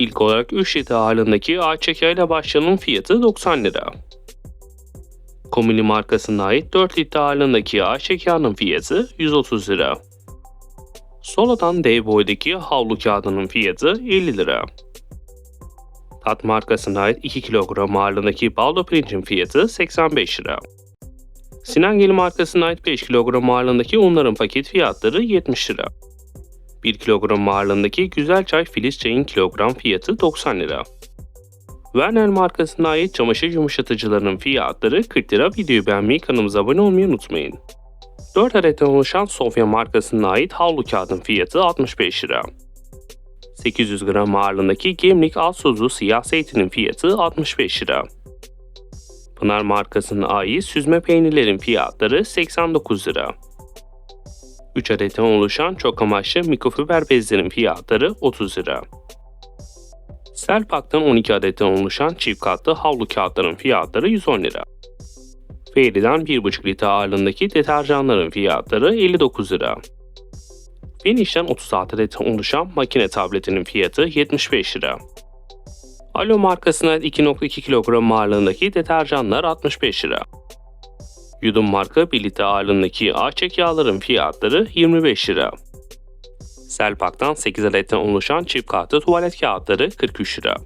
İlk olarak 3 litre ağırlığındaki ayçiçek yağıyla başlayanın fiyatı 90 lira. Komili markasına ait 4 litre ağırlığındaki ayçiçek yağının fiyatı 130 lira. Sola'dan dev boydaki havlu kağıdının fiyatı 50 lira. Tat markasına ait 2 kilogram ağırlığındaki baldo pirincin fiyatı 85 lira. Sinangeli markasına ait 5 kilogram ağırlığındaki unların paket fiyatları 70 lira. 1 kilogram ağırlığındaki güzel çay filiz çayın kilogram fiyatı 90 lira. Werner markasına ait çamaşır yumuşatıcılarının fiyatları 40 lira. Videoyu beğenmeyi, kanalımıza abone olmayı unutmayın. 4 adetten oluşan Sofya markasına ait havlu kağıdın fiyatı 65 lira. 800 gram ağırlığındaki Gemlik az suzlu siyah zeytinin fiyatı 65 lira. Pınar markasına ait süzme peynirlerin fiyatları 89 lira. 3 adetten oluşan çok amaçlı mikrofiber bezlerin fiyatları 30 lira. Selpak'tan 12 adetten oluşan çift katlı havlu kağıtların fiyatları 110 lira. Fairy'den 1,5 litre ağırlığındaki deterjanların fiyatları 59 lira. Finish'ten 36 adetten oluşan makine tabletinin fiyatı 75 lira. Alo markasına ait 2.2 kilogram ağırlığındaki deterjanlar 65 lira. Yudum marka 1 litre ağırlığındaki ayçiçek yağların fiyatları 25 lira. Selpak'tan 8 adetten oluşan çift katlı tuvalet kağıtları 43 lira.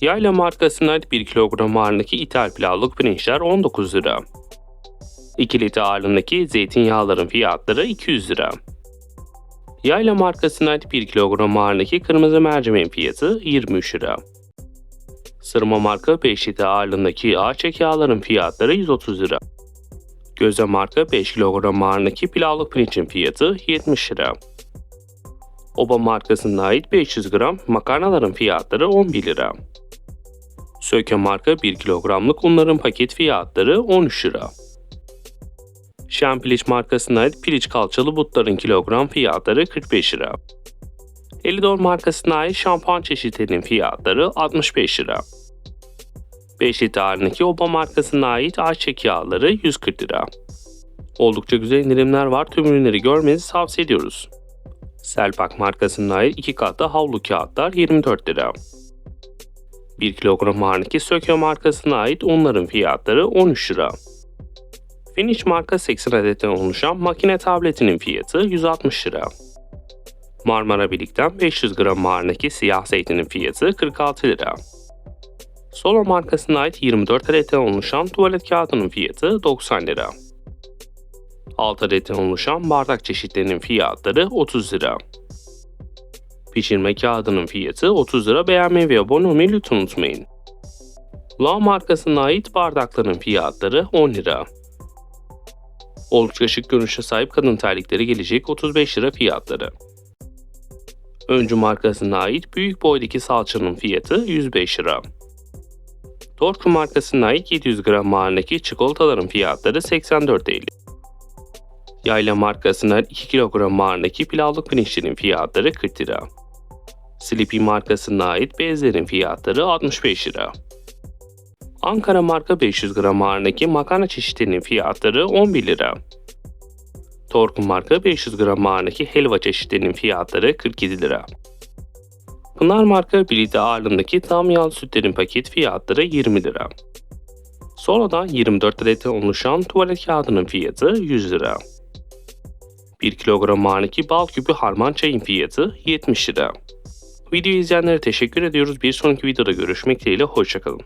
Yayla markasına ait 1 kilogram ağırlığındaki ithal pilavlık pirinçler 19 lira. 2 litre ağırlığındaki zeytinyağların fiyatları 200 lira. Yayla markasına ait 1 kilogram ağırlığındaki kırmızı mercimeğin fiyatı 23 lira. Sırma marka 5 litre ağırlığındaki ayçiçek yağların fiyatları 130 lira. Göze marka 5 kilogram ağırlığındaki pilavlık pirincin fiyatı 70 lira. Oba markasına ait 500 gram makarnaların fiyatları 11 lira. Söke marka 1 kilogramlık unların paket fiyatları 13 lira. Şampiliç markasına ait piliç kalçalı butların kilogram fiyatları 45 lira. Elidor markasına ait şampuan çeşitlerinin fiyatları 65 lira. 5 litre Oba markasına ait ayçiçek yağları 140 lira. Oldukça güzel indirimler var. Tüm ürünleri görmenizi tavsiye ediyoruz. Selpak markasına ait 2 katlı havlu kağıtlar 24 lira. 1 kilogram ağırlığındaki Sökyo markasına ait unların fiyatları 13 lira. Finish marka 80 adetten oluşan makine tabletinin fiyatı 160 lira. Marmara Birlik'ten 500 gram ağırlığındaki siyah zeytinin fiyatı 46 lira. Solo markasına ait 24 adetten oluşan tuvalet kağıdının fiyatı 90 lira. 6 adetten oluşan bardak çeşitlerinin fiyatları 30 lira. Pişirme kağıdının fiyatı 30 lira beğenmeyi ve abone olmayı lütfen unutmayın. La markasına ait bardakların fiyatları 10 lira. Oldukça şık görünüşe sahip kadın terlikleri gelecek 35 lira fiyatları. Öncü markasına ait büyük boydaki salçanın fiyatı 105 lira. Torku markasına ait 700 gram ağırlığındaki çikolataların fiyatları 84.50. Yayla markasına ait 2 kilogram ağırlığındaki pilavlık pirinçlerin fiyatları 40 lira. Sleepy markasına ait bezlerin fiyatları 65 lira. Ankara marka 500 gram ağırlığındaki makarna çeşitlerinin fiyatları 11 lira. Torku marka 500 gram ağırlığındaki helva çeşitlerinin fiyatları 47 lira. Pınar marka 1 litre ağırlığındaki tam yağlı sütlerin paket fiyatları 20 lira. Sonradan 24 adetten oluşan tuvalet kağıdının fiyatı 100 lira. 1 kilogram ağırlığındaki bal küpü harman çayın fiyatı 70 lira. Videoyu izleyenlere teşekkür ediyoruz. Bir sonraki videoda görüşmek dileğiyle hoşçakalın.